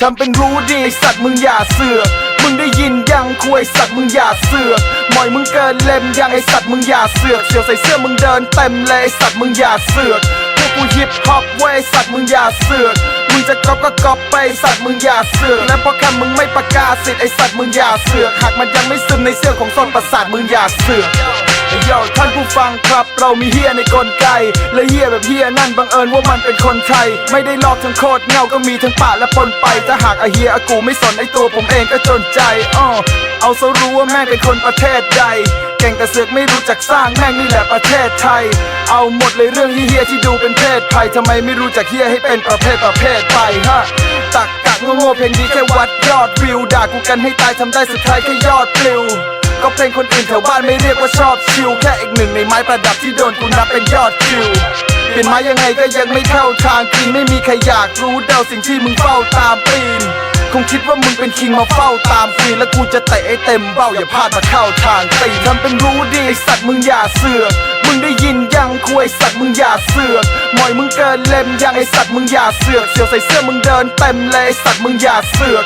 ทำเป็นรู้ดีสัตว์มึงอย่าเสือกมึงได้ยินยังคุยสัตว์มึงอย่าเสือกหมอยมึงเกินเล่มยังไอสัตว์มึงอย่าเสือกเสียวใส่เสื้อมึงเดินเต็มเลยสัตว์มึงอย่าเสือกพวกกูฮิปฮอปเว้ยสัตว์มึงอย่าเสือกมึงจะก๊อปก็ก๊อปไปสัตว์มึงอย่าเสือกและเพราะแค่มึงไม่ประกาศสิทธิ์ไอสัตว์มึงอย่าเสือกหากมันยังไม่ซึมในเสื้อของส้นประสาทมึงอย่าเสือก ฟังครับ เรามีเฮียในกลไก และเฮียแบบเฮียนั่นบังเอิญว่ามันเป็นคนไทย ไม่ได้ลอกทั้งโคตรเงาก็มีทั้งป่าและปนไป ถ้าหากอเฮียอากูไม่สนไอตัวผมเองก็จนใจอ้อเอาซะรู้ว่าแม่งเป็นคนประเทศใดเก่งแต่เสือกไม่รู้จักสร้างแม่งนี่แหละประเทศไทย เอาหมดเลยเรื่องเฮียที่ดูเป็นเพศภัยทำไมไม่รู้จักเฮียให้เป็นประเภทประเภทไปฮะตักกะโง่ๆเพลงนี้แค่วัดยอดวิวด่ากูกันให้ตายทำได้สุดท้ายแค่ยอดปลิว ก็เพลงคนอื่นแถวบ้านไม่เรียกว่าชอบชิว แค่อีกหนึ่งในไม้ประดับที่โดนกูนับเป็นยอดคิวเปลี่ยนไม้ยังไงก็ยังไม่เข้าทางกินไม่มีใครอยากรู้เดาสิ่งที่มึงเฝ้าตามปีนคงคิดว่ามึงเป็นคิงมาเฝ้าตามควีแล้วกูจะเตะไอ้เต็มเบ้าอย่าพลาดมาเข้าทางตีทำเป็นรู้ดีไอสัตว์มึงอย่าเสือกมึงได้ยินยังคุยสัตว์มึงอย่าเสือกมอยมึงเกินเล่มยังไอสัตว์มึงอย่าเสือกเสียวใส่เสื้อมึงเดินเต็มเลยไอสัตว์มึงอย่าเสือก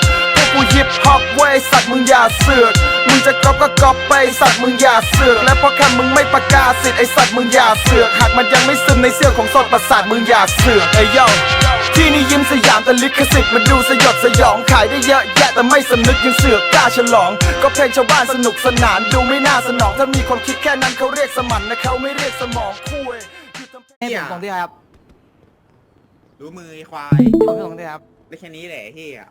กกูฮิปฮอปเว้ยสัตว์มึงอย่าเสือกมึงจะก๊อปก็ก๊อปไปสัตว์มึงอย่าเสือกและเพราะแค่มึงไม่ประกาศสิทธิ์ไอสัตว์มึงอย่าเสือกหากมันยังไม่ซึมในเสื้อของสดประสาทมึงอย่าเสือกไอ้ย่ที่นี่ยิ้มสยามแต่ลิขสิทธิ์มันดูสยดสยองขายได้เยอะแยะแต่ไม่สำนึกยังเสือกกล้าฉลอง ก็เพลงชาวบ้านสนุกสนานดูไม่น่าสนองถ้ามีความคิดแค่นั้นเขาเรียกสมันนะเขาไม่เรียกสมองคุยหยุดทำให้ผมส่งที่ไหนครับรู้มือไอ้ควายผมส่งที่ไหนครับได้แค่นี้แหละที่อะ